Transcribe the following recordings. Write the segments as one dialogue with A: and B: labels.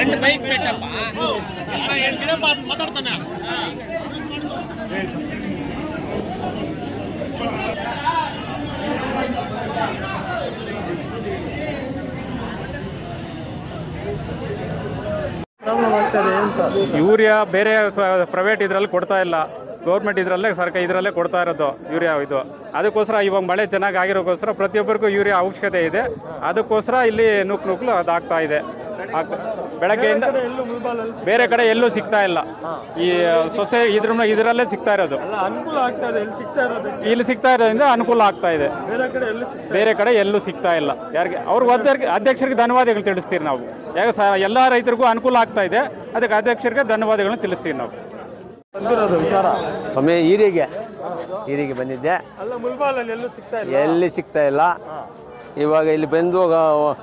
A: ಎಂಟು ಬೈಕ್ ಬೇಕಪ್ಪ.
B: ಎಂಟು ಮಾತಾಡ್ತಾನೆ.
C: ಯೂರಿಯಾ ಬೇರೆ ಪ್ರೈವೇಟ್ ಇದರಲ್ಲಿ ಕೊಡ್ತಾ ಇಲ್ಲ. ಗೌರ್ಮೆಂಟ್ ಇದರಲ್ಲೇ, ಸರ್ಕಾರ ಇದರಲ್ಲೇ ಕೊಡ್ತಾ ಇರೋದು ಯೂರಿಯಾ ಇದು. ಅದಕ್ಕೋಸ್ಕರ ಇವಾಗ ಮಳೆ ಚೆನ್ನಾಗಿ ಆಗಿರೋಕ್ಕೋಸ್ಕರ ಪ್ರತಿಯೊಬ್ಬರಿಗೂ ಯೂರಿಯಾ ಅವಶ್ಯಕತೆ ಇದೆ. ಅದಕ್ಕೋಸ್ಕರ ಇಲ್ಲಿ ನುಕ್ ನೂಕ್ಲು ಅದಾಗ್ತಾ ಇದೆ. ಬೆಳಗ್ಗೆಯಿಂದ
B: ಎಲ್ಲೂ ಮುಲ್ಬಾಲಲ್ಲಿ
C: ಬೇರೆ ಕಡೆ ಎಲ್ಲೂ ಸಿಗ್ತಾ ಇಲ್ಲ. ಈ ಸೊಸೆ ಇದ್ರ ಇದರಲ್ಲೇ ಸಿಗ್ತಾ ಇರೋದು.
B: ಅಲ್ಲ ಅನುಕೂಲ ಆಗ್ತಾ ಇದೆ. ಇಲ್ಲಿ ಸಿಗ್ತಾ ಇರೋದಕ್ಕೆ?
C: ಇಲ್ಲಿ ಸಿಗ್ತಾ ಇರೋದ್ರಿಂದ ಅನುಕೂಲ ಆಗ್ತಾ ಇದೆ.
B: ಬೇರೆ ಕಡೆ ಎಲ್ಲೂ ಸಿಗ್ತಾ
C: ಬೇರೆ ಕಡೆ ಎಲ್ಲೂ ಸಿಗ್ತಾ ಇಲ್ಲ. ಯಾರಿಗೆ ಅವ್ರ ಅಧ್ಯಕ್ಷ ಅಧ್ಯಕ್ಷರಿಗೆ ಧನ್ಯವಾದಗಳು ತಿಳಿಸ್ತೀವಿ ನಾವು. ಯಾಕೆ ಸ ಎಲ್ಲ ರೈತರಿಗೂ ಅನುಕೂಲ ಆಗ್ತಾ ಇದೆ. ಅದಕ್ಕೆ ಅಧ್ಯಕ್ಷರಿಗೆ ಧನ್ಯವಾದಗಳನ್ನ ತಿಳಿಸ್ತೀವಿ ನಾವು.
B: ಸಮಯ ವಿಚಾರ?
D: ಸ್ವಾಮಿ ಈರಿಗೆ. ಈರಿಗೆ ಬಂದಿದ್ದೆ.
B: ಅಲ್ಲ ಮುಲ್ಬಾಲಲ್ಲಿ ಎಲ್ಲೂ ಸಿಗ್ತಾ ಇಲ್ಲ.
D: ಎಲ್ಲಿ ಸಿಗ್ತಾ ಇಲ್ಲ. ಇವಾಗ ಇಲ್ಲಿ ಬಂದು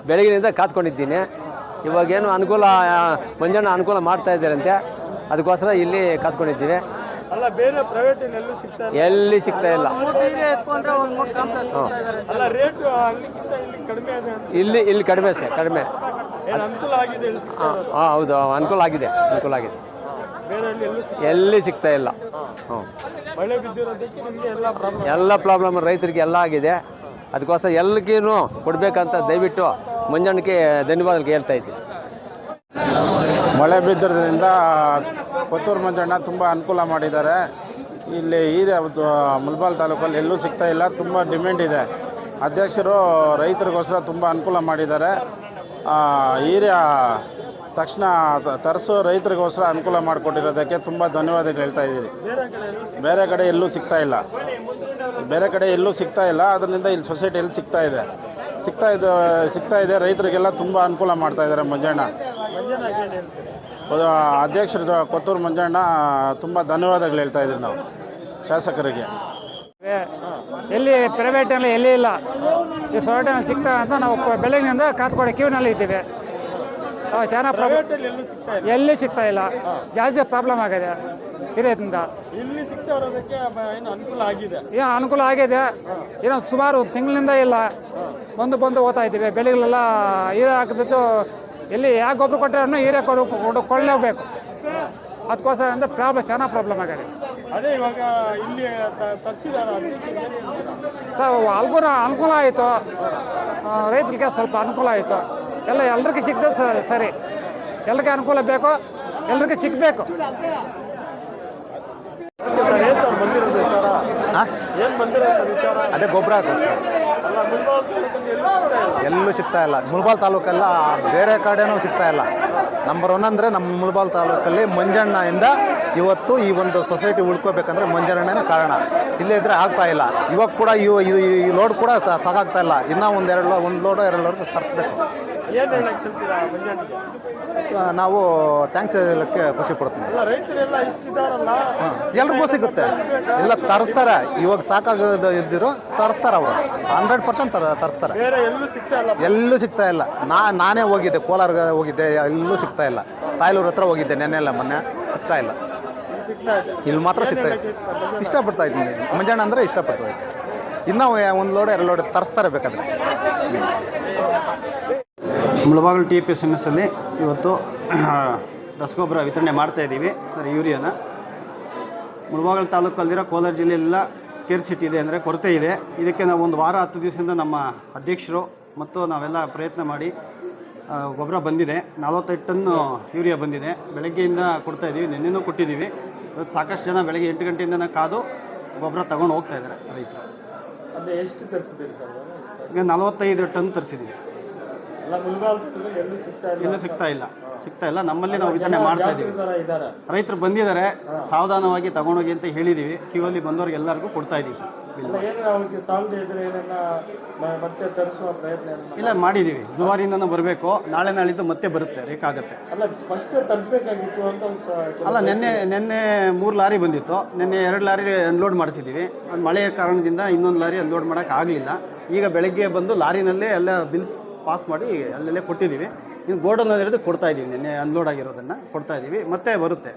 D: ಬೆಳಗಿನಿಂದ ಕಾತ್ಕೊಂಡಿದ್ದೀನಿ. ಇವಾಗೇನು ಅನುಕೂಲ ಮಂಜಣ್ಣ ಅನುಕೂಲ ಮಾಡ್ತಾ ಇದ್ದಾರಂತೆ. ಅದಕ್ಕೋಸ್ಕರ ಇಲ್ಲಿ ಕಾತ್ಕೊಂಡಿದ್ದೀವಿ.
B: ಅಲ್ಲ ಬೇರೆ ಪ್ರೈವೇಟ್ ಎಲ್ಲೂ ಸಿಗ್ತಾ ಇಲ್ಲ?
D: ಎಲ್ಲಿ ಸಿಗ್ತಾ ಇಲ್ಲ.
B: ಅಲ್ಲ ರೇಟ್ ಅಲ್ಲಿಗಿಂತ ಇಲ್ಲಿ ಕಡಿಮೆ ಇದೆ ಅಂತ.
D: ಇಲ್ಲಿ ಇಲ್ಲಿ ಕಡಿಮೆ ಸರ್ ಕಡಿಮೆ.
B: ಏನು ಅನುಕೂಲ ಆಗಿದೆ ಇಲ್ಲಿ ಸಿಗ್ತಾ
D: ಹಾಂ ಹಾಂ ಹೌದು ಅನುಕೂಲ ಆಗಿದೆ ಅನುಕೂಲ ಆಗಿದೆ.
B: ಬೇರೆ ಅಲ್ಲಿ ಎಲ್ಲೂ ಸಿಗ್ತಾ
D: ಎಲ್ಲಿ ಸಿಗ್ತಾ ಇಲ್ಲ. ಹ್ಞೂ
B: ಮಳೆ ಬಿದ್ದಿರೋದಕ್ಕೆ ನಿಮಗೆ ಎಲ್ಲ ಪ್ರಾಬ್ಲಮ್
D: ಎಲ್ಲ ಪ್ರಾಬ್ಲಮ್ ರೈತರಿಗೆ ಎಲ್ಲ ಆಗಿದೆ. ಅದಕ್ಕೋಸ್ಕರ ಎಲ್ರಿಗೂ ಕೊಡಬೇಕಂತ ದಯವಿಟ್ಟು ಮಂಜಣ್ಣಕ್ಕೆ ಧನ್ಯವಾದಗಳು ಹೇಳ್ತಾ ಇದ್ದೀನಿ.
E: ಮಳೆ ಬಿದ್ದಿರೋದ್ರಿಂದ ಕೊತ್ತೂರು ಮಂಜಣ್ಣ ತುಂಬ ಅನುಕೂಲ ಮಾಡಿದ್ದಾರೆ. ಇಲ್ಲಿ ಈ ಮುಲ್ಬಾಲ್ ತಾಲೂಕಲ್ಲಿ ಎಲ್ಲೂ ಸಿಗ್ತಾ ಇಲ್ಲ, ತುಂಬ ಡಿಮ್ಯಾಂಡ್ ಇದೆ. ಅಧ್ಯಕ್ಷರು ರೈತರಿಗೋಸ್ಕರ ತುಂಬ ಅನುಕೂಲ ಮಾಡಿದ್ದಾರೆ. ಹೀರ್ಯ ತಕ್ಷಣ ತರಿಸು ತರಿಸೋ ರೈತರಿಗೋಸ್ಕರ ಅನುಕೂಲ ಮಾಡಿಕೊಟ್ಟಿರೋದಕ್ಕೆ ತುಂಬ ಧನ್ಯವಾದಗಳು ಹೇಳ್ತಾ ಇದ್ದೀರಿ ಬೇರೆ ಕಡೆ ಎಲ್ಲೂ ಸಿಗ್ತಾ ಇಲ್ಲ. ಬೇರೆ ಕಡೆ ಎಲ್ಲೂ ಸಿಗ್ತಾ ಇಲ್ಲ, ಅದರಿಂದ ಇಲ್ಲಿ ಸೊಸೈಟಿಯಲ್ಲಿ ಸಿಗ್ತಾ ಇದೆ. ಸಿಗ್ತಾ ಇದೆ ಸಿಗ್ತಾ ಇದೆ. ರೈತರಿಗೆಲ್ಲ ತುಂಬ ಅನುಕೂಲ ಮಾಡ್ತಾ ಇದ್ದಾರೆ ಮಂಜಣ್ಣ. ಅಧ್ಯಕ್ಷರು ಕೊತ್ತೂರು ಮಂಜಣ್ಣ ತುಂಬ ಧನ್ಯವಾದಗಳು ಹೇಳ್ತಾ ಇದ್ದೀವಿ ನಾವು ಶಾಸಕರಿಗೆ.
C: ಎಲ್ಲಿ ಪ್ರೈವೇಟಲ್ಲಿ ಎಲ್ಲಿ ಇಲ್ಲ. ಈ ಸೊರಟನಲ್ಲಿ ಸಿಗ್ತಾ ಅಂತ ನಾವು ಬೆಳಗ್ಗಿನಿಂದ ಕಾತ್ಕೊಡೆ ಕ್ಯೂನಲ್ಲಿ ಇದ್ದೀವಿ. ಆ, ಚೆನ್ನಾಗಿ
B: ಎಲ್ಲಿ ಸಿಗ್ತಾ ಇಲ್ಲ.
C: ಜಾಸ್ತಿ ಪ್ರಾಬ್ಲಮ್ ಆಗಿದೆ. ಇರೋದ್ರಿಂದ
B: ಇಲ್ಲಿ ಸಿಗ್ತಾ ಅನುಕೂಲ ಆಗಿದೆ?
C: ಏನು ಅನುಕೂಲ ಆಗಿದೆ. ಏನೋ ಸುಮಾರು ತಿಂಗಳಿಂದ ಇಲ್ಲ. ಬಂದು ಬಂದು ಓದ್ತಾ ಇದ್ದೀವಿ. ಬೆಳೆಗಳೆಲ್ಲ ಹೀರೆ ಹಾಕಿದ್ದು ಎಲ್ಲಿ ಯಾಕೆ ಗೊಬ್ಬರ ಕೊಟ್ಟರೆ ಹೀರೆ ಕೊಡು ಕೊಡು ಕೊಳ್ಳೇಬೇಕು. ಅದಕ್ಕೋಸ್ಕರ ಅಂದರೆ ಪ್ರಾಬ್ಲಮ್ ಚೆನ್ನಾಗಿ ಪ್ರಾಬ್ಲಮ್ ಆಗಿದೆ
B: ಅದೇ ಇವಾಗ ಇಲ್ಲಿ
C: ಸರ್ ಅನುಕೂಲ ಅನುಕೂಲ ಆಯಿತು. ರೈತರಿಗೆ ಸ್ವಲ್ಪ ಅನುಕೂಲ ಆಯಿತು. ಎಲ್ಲ ಎಲ್ರಿಗೂ ಸಿಗ್ತದೆ ಸರ್ ಸರಿ. ಎಲ್ರಿಗೆ ಅನುಕೂಲ ಬೇಕು. ಎಲ್ರಿಗೂ ಸಿಗಬೇಕು
B: ವಿಚಾರ?
F: ಅದೇ ಗೊಬ್ಬರ ಹಾಕಿ ಸರ್.
B: ಎಲ್ಲೂ ಸಿಗ್ತಾ ಇಲ್ಲ.
F: ಮುಳಬಾಲ್ ತಾಲೂಕಲ್ಲ ಬೇರೆ ಕಡೆನೂ ಸಿಗ್ತಾ ಇಲ್ಲ. ನಂಬರ್ ಒನ್ ಅಂದರೆ ನಮ್ಮ ಮುಳಬಾಲ್ ತಾಲೂಕಲ್ಲಿ ಮಂಜಣ್ಣಿಂದ ಇವತ್ತು ಈ ಒಂದು ಸೊಸೈಟಿ ಉಳ್ಕೋಬೇಕಂದ್ರೆ ಮಂಜಣ್ಣನೇ ಕಾರಣ. ಇಲ್ಲೇ ಇದ್ದರೆ ಆಗ್ತಾ ಇಲ್ಲ. ಇವಾಗ ಕೂಡ ಇವು ಇದು ಈ ಲೋಡ್ ಕೂಡ ಸಾಕಾಗ್ತಾ ಇಲ್ಲ. ಇನ್ನೂ ಒಂದು ಎರಡು ಒಂದು ಲೋಡು ಎರಡು ಲೋಡ್ ತರಿಸ್ಬೇಕು.
B: ಏನು ಹೇಳಕ್ ಹೇಳ್ತೀರಾ ಮಂಜಾನಿಗೆ
F: ನಾವು ಥ್ಯಾಂಕ್ಸ್ ಹೇಳಕ್ಕೆ ಖುಷಿ ಪಡ್ತೀವಿ.
B: ಅಲ್ಲ ರೈತರೆಲ್ಲ ಇಷ್ಟಿದಾರಲ್ಲ
F: ಎಲ್ರಿಗೂ ಸಿಗುತ್ತೆ. ಇಲ್ಲ ತರಿಸ್ತಾರೆ. ಇವಾಗ ಸಾಕಾಗೋದು ಇದ್ದಿರೋ ತರಿಸ್ತಾರೆ ಅವರು. ಹಂಡ್ರೆಡ್ ಪರ್ಸೆಂಟ್ ತರ ತರಿಸ್ತಾರೆ.
B: ಬೇರೆ ಎಲ್ಲೂ ಸಿಗ್ತಾ ಇಲ್ಲ.
F: ಎಲ್ಲೂ ಸಿಗ್ತಾ ಇಲ್ಲ. ನಾ ನಾನೇ ಹೋಗಿದ್ದೆ ಕೋಲಾರ್ಗೆ ಹೋಗಿದ್ದೆ ಎಲ್ಲೂ ಸಿಗ್ತಾ ಇಲ್ಲ. ತಾಯ್ಲೂರ್ ಹತ್ರ ಹೋಗಿದ್ದೆ ನೆನ್ನೆ ಇಲ್ಲ ಮೊನ್ನೆ. ಸಿಗ್ತಾ ಇಲ್ಲ.
B: ಇಲ್ಲಿ ಸಿಗ್ತಾ ಇದೆ.
F: ಇಲ್ಲಿ ಮಾತ್ರ ಸಿಗ್ತಾ ಇದೆ. ಇಷ್ಟಪಡ್ತಾ ಇದ್ದೀನಿ. ಮಂಜಣ್ಣ ಅಂದರೆ ಇಷ್ಟಪಡ್ತಾ ಇದ್ದೀನಿ. ಇನ್ನೂ ಒಂದು ಲೋಡ್ ಎರಡು ಲೋಡ್ ತರಿಸ್ತಾರೆ ಬೇಕಾದ್ರೆ.
G: Mulbagal T P S M S ಅಲ್ಲಿ ಇವತ್ತು ರಸಗೊಬ್ಬರ ವಿತರಣೆ ಮಾಡ್ತಾ ಇದ್ದೀವಿ ಅಂದರೆ ಯೂರಿಯಾನ. ಮುಳಬಾಗಿಲು ತಾಲೂಕಲ್ಲಿರೋ ಕೋಲಾರ ಜಿಲ್ಲೆಯಲ್ಲೆಲ್ಲ ಸ್ಕೇರ್ಸಿಟಿ ಇದೆ ಅಂದರೆ ಕೊರತೆ ಇದೆ. ಇದಕ್ಕೆ ನಾವು ಒಂದು ವಾರ ಹತ್ತು ದಿವಸದಿಂದ ನಮ್ಮ ಅಧ್ಯಕ್ಷರು ಮತ್ತು ನಾವೆಲ್ಲ ಪ್ರಯತ್ನ ಮಾಡಿ ಗೊಬ್ಬರ ಬಂದಿದೆ. ನಲವತ್ತೈದು ಟನ್ನು ಯೂರಿಯಾ ಬಂದಿದೆ. ಬೆಳಗ್ಗೆಯಿಂದ ಕೊಡ್ತಾ ಇದ್ದೀವಿ. ನಿನ್ನೆನೂ ಕೊಟ್ಟಿದ್ದೀವಿ. ಇವತ್ತು ಸಾಕಷ್ಟು ಜನ ಬೆಳಗ್ಗೆ ಎಂಟು ಗಂಟೆಯಿಂದನೇ ಕಾದು ಗೊಬ್ಬರ ತಗೊಂಡು ಹೋಗ್ತಾ ಇದ್ದಾರೆ ರೈತರು.
B: ಅದೇ ಎಷ್ಟು ಸರ್?
G: ಈಗ ನಲವತ್ತೈದು ಟನ್ ತರಿಸಿದ್ದೀವಿ. ಇನ್ನೂ ಸಿಗ್ತಾ ಇಲ್ಲ ಸಿಗ್ತಾ ಇಲ್ಲ. ನಮ್ಮಲ್ಲಿ ನಾವು ವಿತರಣೆ ಮಾಡ್ತಾ ಇದ್ದೀವಿ. ರೈತರು ಬಂದಿದ್ದಾರೆ. ಸಾವಧಾನವಾಗಿ ತಗೊಂಡೋಗಿ ಅಂತ ಹೇಳಿದ್ದೀವಿ ಕ್ಯೂ ಅಲ್ಲಿ ಬಂದವ್ರಿಗೆ ಎಲ್ಲರಿಗೂ ಕೊಡ್ತಾ ಇದೀವಿ ಸರ್. ಇಲ್ಲ ಮಾಡಿದ್ದೀವಿ ಜುವಾರಿಂದನೂ ಬರಬೇಕು. ನಾಳೆ ನಾಳಿದ್ದು ಮತ್ತೆ ಬರುತ್ತೆ ರೇಕಾಗುತ್ತೆ
B: ಅಲ್ಲ
G: ನಿನ್ನೆ ನಿನ್ನೆ ಮೂರು ಲಾರಿ ಬಂದಿತ್ತು. ನಿನ್ನೆ ಎರಡು ಲಾರಿ ಅನ್ಲೋಡ್ ಮಾಡಿಸಿದ್ದೀವಿ ಮಳೆಯ ಕಾರಣದಿಂದ ಇನ್ನೊಂದು ಲಾರಿ ಅನ್ಲೋಡ್ ಮಾಡೋಕ್ಕಾಗಲಿಲ್ಲ ಆಗಲಿಲ್ಲ. ಈಗ ಬೆಳಗ್ಗೆ ಬಂದು ಲಾರಿನಲ್ಲೇ ಎಲ್ಲ ಬಿಲ್ಸ್ ಪಾಸ್ ಮಾಡಿ ಅಲ್ಲಲ್ಲೇ ಕೊಟ್ಟಿದ್ದೀವಿ. ಇನ್ನು ಗೋಡನ್ ಹಿಡಿದು ಕೊಡ್ತಾ ಇದ್ದೀವಿ ನಿನ್ನೆ ಅನ್ಲೋಡ್ ಆಗಿರೋದನ್ನು ಕೊಡ್ತಾ ಇದ್ದೀವಿ ಮತ್ತೆ ಬರುತ್ತೆ.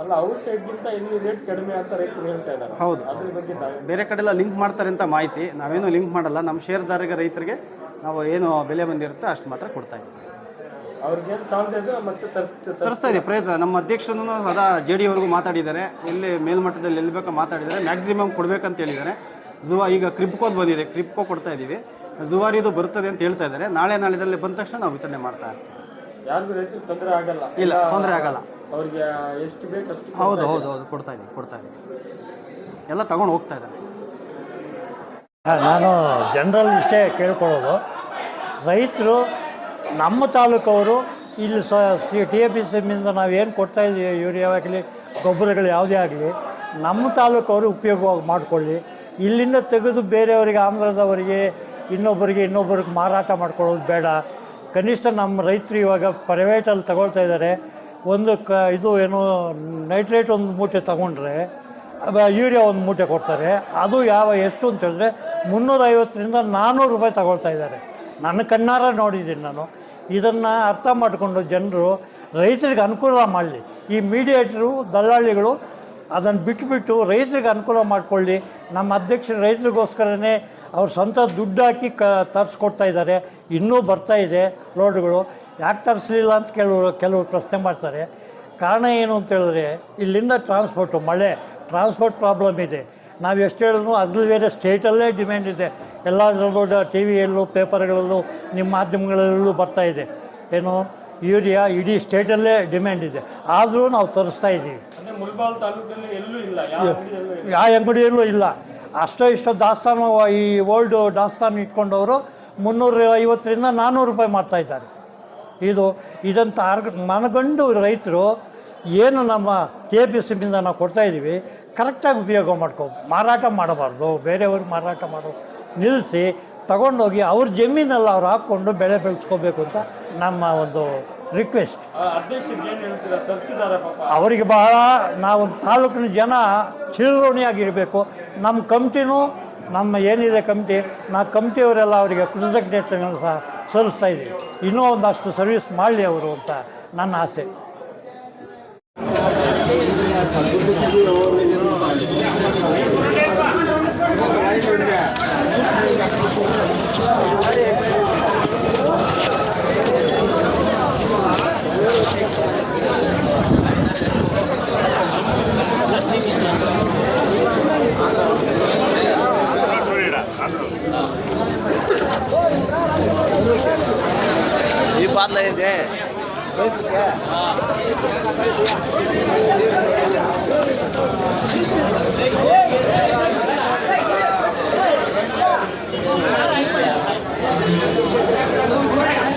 B: ಅಲ್ಲ ಔಟ್ ಸೈಡ್ಗಿಂತ ಇಲ್ಲಿ ರೇಟ್ ಕಡಿಮೆ ಅಂತ ರೈತರು ಹೇಳ್ತಾ ಇದ್ದಾರೆ.
G: ಹೌದು.
B: ಅದ್ರ ಬಗ್ಗೆ
G: ಬೇರೆ ಕಡೆ ಎಲ್ಲ ಲಿಂಕ್ ಮಾಡ್ತಾರೆ ಅಂತ ಮಾಹಿತಿ ನಾವೇನು ಲಿಂಕ್ ಮಾಡಲ್ಲ. ನಮ್ಮ ಷೇರ್ದಾರಿಗೆ ರೈತರಿಗೆ ನಾವು ಏನು ಬೆಲೆ ಬಂದಿರುತ್ತೆ ಅಷ್ಟು ಮಾತ್ರ ಕೊಡ್ತಾ ಇದ್ದೀವಿ.
B: ಅವ್ರಿಗೇನು ಸಾಲದ ಇದ್ರೆ ಮತ್ತೆ ತರಿಸ್ತ
G: ತರಿಸ್ತಾ ಇದೆ ಪ್ರಯತ್ನ. ನಮ್ಮ ಅಧ್ಯಕ್ಷರನ್ನು ಸದಾ ಜೆ ಡಿ ಅವ್ರಿಗೂ ಮಾತಾಡಿದ್ದಾರೆ. ಎಲ್ಲಿ ಮೇಲ್ಮಟ್ಟದಲ್ಲಿ ಎಲ್ಲಿ ಬೇಕೋ ಮಾತಾಡಿದ್ದಾರೆ. ಮ್ಯಾಕ್ಸಿಮಮ್ ಕೊಡಬೇಕಂತ ಹೇಳಿದ್ದಾರೆ. ಝೂ ಈಗ ಕ್ರಿಪ್ಕೋದು ಬಂದಿದೆ. ಕ್ರಿಪ್ಕೋ ಕೊಡ್ತಾ ಇದ್ದೀವಿ ಜುವಾರಿದು ಬರುತ್ತದೆ ಅಂತ ಹೇಳ್ತಾ ಇದ್ದಾರೆ. ನಾಳೆ ನಾಳೆದಲ್ಲಿ ಬಂದ ತಕ್ಷಣ ನಾವು ವಿತರಣೆ ಮಾಡ್ತಾ ಇರ್ತೀವಿ.
B: ಯಾರಿಗೂ ರೈತರಿಗೆ ತೊಂದರೆ ಆಗಲ್ಲ.
G: ಇಲ್ಲ ತೊಂದರೆ ಆಗಲ್ಲ.
B: ಅವ್ರಿಗೆ ಎಷ್ಟು ಬೇಕು ಅಷ್ಟು
G: ಹೌದು ಹೌದು ಹೌದು. ಕೊಡ್ತಾ ಇದ್ದೀವಿ ಕೊಡ್ತಾ ಇದ್ದೀವಿ ಎಲ್ಲ ತಗೊಂಡು ಹೋಗ್ತಾ ಇದ್ದಾರೆ.
A: ನಾನು ಜನರಲ್ ಇಷ್ಟೇ ಕೇಳ್ಕೊಳ್ಳೋದು. ರೈತರು ನಮ್ಮ ತಾಲೂಕವರು ಇಲ್ಲಿ ಸ ಸಿ ಟಿ ಎ ಪಿ ಸಿಮ್ಮಿಂದ ನಾವೇನು ಕೊಡ್ತಾ ಇದ್ದೀವಿ ಯೂರಿಯಾ ಆಗಲಿ ಗೊಬ್ಬರಗಳು ಯಾವುದೇ ಆಗಲಿ ನಮ್ಮ ತಾಲೂಕವರು ಉಪಯೋಗವಾಗಿ ಮಾಡಿಕೊಳ್ಳಿ. ಇಲ್ಲಿಂದ ತೆಗೆದು ಬೇರೆಯವರಿಗೆ ಆಂಧ್ರದವರಿಗೆ ಇನ್ನೊಬ್ಬರಿಗೆ ಇನ್ನೊಬ್ಬರಿಗೆ ಮಾರಾಟ ಮಾಡ್ಕೊಳ್ಳೋದು ಬೇಡ. ಕನಿಷ್ಠ ನಮ್ಮ ರೈತರು ಇವಾಗ ಪ್ರೈವೇಟಲ್ಲಿ ತಗೊಳ್ತಾ ಇದ್ದಾರೆ. ಒಂದು ಕ, ಇದು ಏನು ನೈಟ್ರೇಟ್ ಒಂದು ಮೂಟೆ ತಗೊಂಡ್ರೆ ಯೂರಿಯಾ ಒಂದು ಮೂಟೆ ಕೊಡ್ತಾರೆ. ಅದು ಯಾವ, ಎಷ್ಟು ಅಂತ ಹೇಳಿದ್ರೆ ಮುನ್ನೂರೈವತ್ತರಿಂದ ನಾನ್ನೂರು ರೂಪಾಯಿ ತಗೊಳ್ತಾ ಇದ್ದಾರೆ. ನನ್ನ ಕಣ್ಣಾರ ನೋಡಿದ್ದೀನಿ ನಾನು. ಇದನ್ನು ಅರ್ಥ ಮಾಡಿಕೊಂಡು ಜನರು ರೈತರಿಗೆ ಅನುಕೂಲ ಮಾಡಲಿ. ಈ ಮೀಡಿಯೇಟ್ರು ದಲ್ಲಾಳಿಗಳು ಅದನ್ನು ಬಿಟ್ಟುಬಿಟ್ಟು ರೈತರಿಗೆ ಅನುಕೂಲ ಮಾಡಿಕೊಳ್ಳಿ. ನಮ್ಮ ಅಧ್ಯಕ್ಷರು ರೈತರಿಗೋಸ್ಕರನೇ ಅವ್ರ ಸ್ವಂತ ದುಡ್ಡು ಹಾಕಿ ಕ, ತರಿಸ್ಕೊಡ್ತಾ ಇದ್ದಾರೆ. ಇನ್ನೂ ಬರ್ತಾ ಇದೆ ಲೋಡ್ಗಳು ಯಾಕೆ ತರಿಸ್ಲಿಲ್ಲ ಅಂತ ಕೆಲವರು ಕೆಲವರು ಪ್ರಶ್ನೆ ಮಾಡ್ತಾರೆ. ಕಾರಣ ಏನು ಅಂತ ಹೇಳಿದ್ರೆ, ಇಲ್ಲಿಂದ ಟ್ರಾನ್ಸ್ಪೋರ್ಟು ಮಳೆ ಟ್ರಾನ್ಸ್ಪೋರ್ಟ್ ಪ್ರಾಬ್ಲಮ್ ಇದೆ. ನಾವು ಎಷ್ಟು ಹೇಳಿದ್ರು ಅದ್ರಲ್ಲಿ ಬೇರೆ ಸ್ಟೇಟಲ್ಲೇ ಡಿಮ್ಯಾಂಡ್ ಇದೆ. ಎಲ್ಲದರಲ್ಲೂ ಟಿ ವಿಯಲ್ಲೂ ಪೇಪರ್ಗಳಲ್ಲೂ ನಿಮ್ಮ ಮಾಧ್ಯಮಗಳಲ್ಲೂ ಬರ್ತಾ ಇದೆ. ಏನು? ಯೂರಿಯಾ ಇಡೀ ಸ್ಟೇಟಲ್ಲೇ ಡಿಮ್ಯಾಂಡ್ ಇದೆ. ಆದರೂ ನಾವು ತರಿಸ್ತಾ ಇದ್ದೀವಿ
B: ಮುಲ್ಬಾಲ್ ತಾಲೂಕಲ್ಲಿ ಎಲ್ಲೂ ಇಲ್ಲ ಯಾವ ಅಂಗಡಿಯಲ್ಲೂ ಇಲ್ಲ.
A: ಅಷ್ಟೋ ಇಷ್ಟೋ ದಾಸ್ತಾನು ಈ ಓಲ್ಡ್ ದಾಸ್ತಾನು ಇಟ್ಕೊಂಡವರು ಮುನ್ನೂರ ಐವತ್ತರಿಂದ ನಾನ್ನೂರು ರೂಪಾಯಿ ಮಾಡ್ತಾ ಇದ್ದಾರೆ. ಇದು ಇದಂತ ಅರ್ಗ ಮನಗಂಡು ರೈತರು ಏನು ನಮ್ಮ ಕೆ ಪಿ ಸಿಮ್ಮಿಂದ ನಾವು ಕೊಡ್ತಾ ಇದ್ದೀವಿ ಕರೆಕ್ಟಾಗಿ ಉಪಯೋಗ ಮಾಡ್ಕೊ ಮಾರಾಟ ಮಾಡಬಾರ್ದು ಬೇರೆಯವ್ರಿಗೆ ಮಾರಾಟ ಮಾಡೋ ನಿಲ್ಲಿಸಿ ತಗೊಂಡೋಗಿ ಅವ್ರ ಜಮೀನಲ್ಲಿ ಅವ್ರು ಹಾಕ್ಕೊಂಡು ಬೆಳೆ ಬೆಳೆಸ್ಕೋಬೇಕು ಅಂತ ನಮ್ಮ ಒಂದು ರಿಕ್ವೆಸ್ಟ್ ಅವರಿಗೆ ಬಹಳ ನಾವು ತಾಲೂಕಿನ ಜನ ಚಿರಋಣಿಯಾಗಿರಬೇಕು ನಮ್ಮ ಕಮಿಟಿನೂ ನಮ್ಮ ಏನಿದೆ ಕಮಿಟಿ ನಾ ಕಮಿಟಿಯವರೆಲ್ಲ ಅವರಿಗೆ ಕೃತಜ್ಞತೆಗಳನ್ನು ಸಹ ಸಲ್ಲಿಸ್ತಾ ಇದ್ದೀವಿ. ಇನ್ನೂ ಒಂದಷ್ಟು ಸರ್ವಿಸ್ ಮಾಡಲಿ ಅವರು ಅಂತ ನನ್ನ ಆಸೆ.
D: बात लगे थे हाँ Thank you.